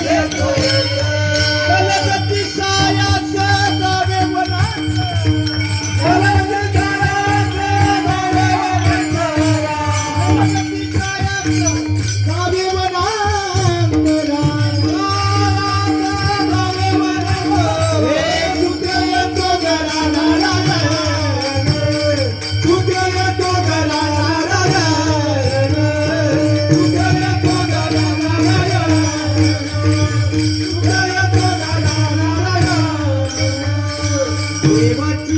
Yeah. Do you want to?